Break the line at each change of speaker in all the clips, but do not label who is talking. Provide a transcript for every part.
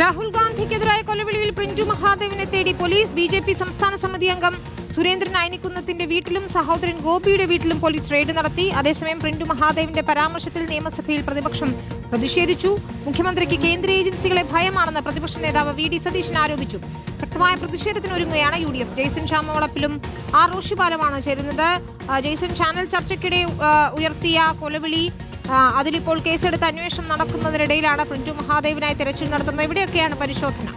രാഹുൽ ഗാന്ധിക്കെതിരായ കൊലവിളിയിൽ പ്രിഞ്ചു മഹാദേവിനെ തേടി police B J P സംസ്ഥാന സമിതി അംഗം സുരേന്ദ്രൻ അയനിക്കുന്നത്തിന്റെ വീട്ടിലും സഹോദരൻ ഗോപിയുടെ വീട്ടിലും പോലീസ് റെയ്ഡ് നടത്തി. അതേസമയം പ്രിന്റു മഹാദേവിന്റെ പരാമർശത്തിൽ നിയമസഭയിൽ പ്രതിപക്ഷം പ്രതിഷേധിച്ചു. മുഖ്യമന്ത്രിക്ക് കേന്ദ്ര ഏജൻസികളെ ഭയമാണെന്ന് പ്രതിപക്ഷ നേതാവ് വി ഡി സതീശൻ ആരോപിച്ചു. ശക്തമായ പ്രതിഷേധത്തിനൊരുങ്ങുകയാണ് യു ഡി എഫ്. ജെയ്സൺ ശ്യാമവളപ്പിലും ആർ റോഷിപാലമാണ് ചേരുന്നത്. ജയ്സൺ ചാനൽ ചർച്ചയ്ക്കിടെ ഉയർത്തിയ കൊലവിളി അതിലിപ്പോൾ കേസെടുത്ത് അന്വേഷണം നടക്കുന്നതിനിടയിലാണ് പ്രിന്റു മഹാദേവിനായി തിരച്ചിൽ നടത്തുന്നത്. എവിടെയൊക്കെയാണ് പരിശോധന.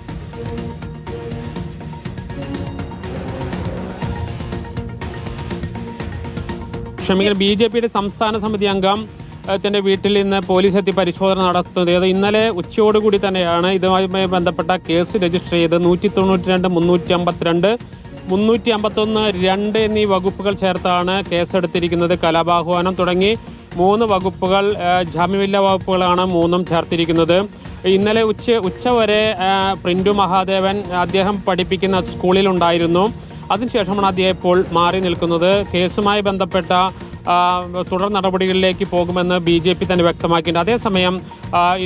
ക്ഷമിക്കണം ബി ജെ പിയുടെ സംസ്ഥാന സമിതി അംഗം ത്തിന്റെ വീട്ടിൽ ഇന്ന് പോലീസ് എത്തി പരിശോധന നടത്തുന്നത്. അത് ഇന്നലെ ഉച്ചയോടുകൂടി തന്നെയാണ് ഇതുമായി ബന്ധപ്പെട്ട കേസ് രജിസ്റ്റർ ചെയ്ത് നൂറ്റി തൊണ്ണൂറ്റി രണ്ട് മുന്നൂറ്റി അമ്പത്തിരണ്ട് മുന്നൂറ്റി അമ്പത്തൊന്ന് രണ്ട് എന്നീ വകുപ്പുകൾ ചേർത്താണ് കേസെടുത്തിരിക്കുന്നത്. കലാപാഹ്വാനം തുടങ്ങി. മൂന്ന് വകുപ്പുകൾ ജാമ്യമില്ല വകുപ്പുകളാണ് മൂന്നും ചേർത്തിരിക്കുന്നത്. ഇന്നലെ ഉച്ച ഉച്ചവരെ വരെ പ്രിന്റു മഹാദേവൻ അദ്ദേഹം പഠിപ്പിക്കുന്ന സ്കൂളിലുണ്ടായിരുന്നു. അതിനുശേഷമാണ് അദ്ദേഹം ഇപ്പോൾ മാറി നിൽക്കുന്നത്. കേസുമായി ബന്ധപ്പെട്ട തുടർ നടപടികളിലേക്ക് പോകുമെന്ന് ബി ജെ പി തന്നെ വ്യക്തമാക്കിയിട്ടുണ്ട്. അതേസമയം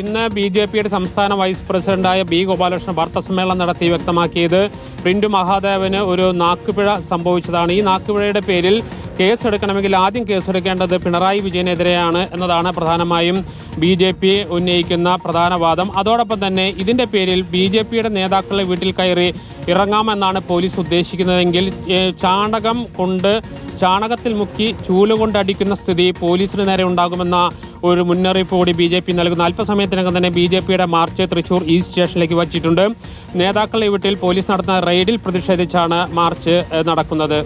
ഇന്ന് ബി ജെ പിയുടെ സംസ്ഥാന വൈസ് പ്രസിഡന്റായ ബി ഗോപാലകൃഷ്ണൻ വാർത്താസമ്മേളനം നടത്തി വ്യക്തമാക്കിയത് പ്രിൻഡു മഹാദേവന് ഒരു നാക്കുപിഴ സംഭവിച്ചതാണ്. ഈ നാക്കുപിഴയുടെ പേരിൽ കേസെടുക്കണമെങ്കിൽ ആദ്യം കേസെടുക്കേണ്ടത് പിണറായി വിജയനെതിരെയാണ് എന്നതാണ് പ്രധാനമായും ബി ജെ പി ഉന്നയിക്കുന്ന പ്രധാന വാദം. അതോടൊപ്പം തന്നെ ഇതിന്റെ പേരിൽ ബി ജെ പിയുടെ നേതാക്കളെ വീട്ടിൽ കയറി ഇറങ്ങാമെന്നാണ് പോലീസ് ഉദ്ദേശിക്കുന്നതെങ്കിൽ ചാണകം കൊണ്ട് ചാണകത്തിൽ മുക്കി ചൂലുകൊണ്ടടിക്കുന്ന സ്ഥിതി പോലീസിന് നേരെ ഉണ്ടാകുമെന്ന ഒരു മുന്നറിയിപ്പ് കൂടി ബി ജെ പി നൽകുന്ന. അല്പസമയത്തിനകം തന്നെ ബി ജെ പിയുടെ മാർച്ച് തൃശൂർ ഈസ്റ്റ് സ്റ്റേഷനിലേക്ക് വച്ചിട്ടുണ്ട്. നേതാക്കളുടെ വീട്ടിൽ പോലീസ് നടത്തുന്ന റെയ്ഡിൽ പ്രതിഷേധിച്ചാണ് മാർച്ച് നടക്കുന്നത്.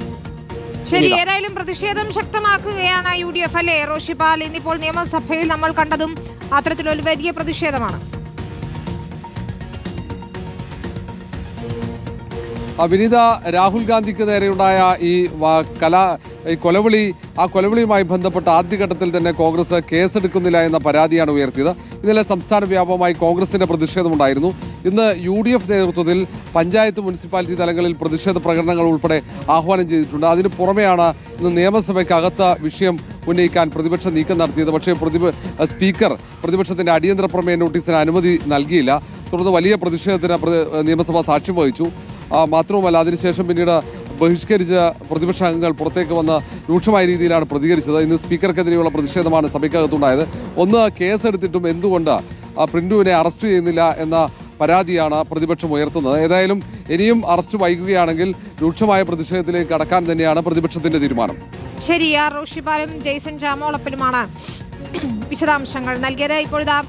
ശരി ഏതായാലും പ്രതിഷേധം ശക്തമാക്കുകയാണ് യു ഡി എഫ് അല്ലേ? റോഷിപാൽ ഇന്നിപ്പോൾ നിയമസഭയിൽ നമ്മൾ കണ്ടതും അത്തരത്തിലൊരു വലിയ പ്രതിഷേധമാണ്.
വിനീത രാഹുൽ ഗാന്ധിക്ക് നേരെയുണ്ടായ ഈ കലാ ഈ കൊലവിളി ആ കൊലവിളിയുമായി ബന്ധപ്പെട്ട ആദ്യഘട്ടത്തിൽ തന്നെ കോൺഗ്രസ് കേസെടുക്കുന്നില്ല എന്ന പരാതിയാണ് ഉയർത്തിയത്. ഇന്നലെ സംസ്ഥാന വ്യാപകമായി കോൺഗ്രസിന്റെ പ്രതിഷേധമുണ്ടായിരുന്നു. ഇന്ന് യു ഡി എഫ് നേതൃത്വത്തിൽ പഞ്ചായത്ത് മുനിസിപ്പാലിറ്റി തലങ്ങളിൽ പ്രതിഷേധ പ്രകടനങ്ങൾ ഉൾപ്പെടെ ആഹ്വാനം ചെയ്തിട്ടുണ്ട്. അതിന് പുറമെയാണ് ഇന്ന് നിയമസഭയ്ക്കകത്ത് വിഷയം ഉന്നയിക്കാൻ പ്രതിപക്ഷ നീക്കം നടത്തിയത്. പക്ഷേ പ്രതിപ സ്പീക്കർ പ്രതിപക്ഷത്തിന്റെ അടിയന്തര പ്രമേയ നോട്ടീസിന് അനുമതി നൽകിയില്ല. തുടർന്ന് വലിയ പ്രതിഷേധത്തിന് പ്രതി- നിയമസഭ സാക്ഷ്യം വഹിച്ചു. മാത്രവുമല്ല അതിനുശേഷം പിന്നീട് ബഹിഷ്കരിച്ച പ്രതിപക്ഷ അംഗങ്ങൾ പുറത്തേക്ക് വന്ന രൂക്ഷമായ രീതിയിലാണ് പ്രതികരിച്ചത്. ഇന്ന് സ്പീക്കർക്കെതിരെയുള്ള പ്രതിഷേധമാണ് സഭയ്ക്കകത്തുണ്ടായത്. ഒന്ന് കേസെടുത്തിട്ടും എന്തുകൊണ്ട് ആ, പ്രിന്റുവിനെ അറസ്റ്റ് ചെയ്യുന്നില്ല എന്ന പരാതിയാണ് പ്രതിപക്ഷം ഉയർത്തുന്നത്. ഏതായാലും ഇനിയും അറസ്റ്റ് വൈകുകയാണെങ്കിൽ രൂക്ഷമായ പ്രതിഷേധത്തിലേക്ക് കടക്കാൻ തന്നെയാണ് പ്രതിപക്ഷത്തിന്റെ തീരുമാനം.
ശരി ആർ റോഷിപാലും ജെയ്സൺ ജാമോളപ്പിലുമാണ് വിശദാംശങ്ങൾ നൽകിയത്. ഇപ്പോഴിതാ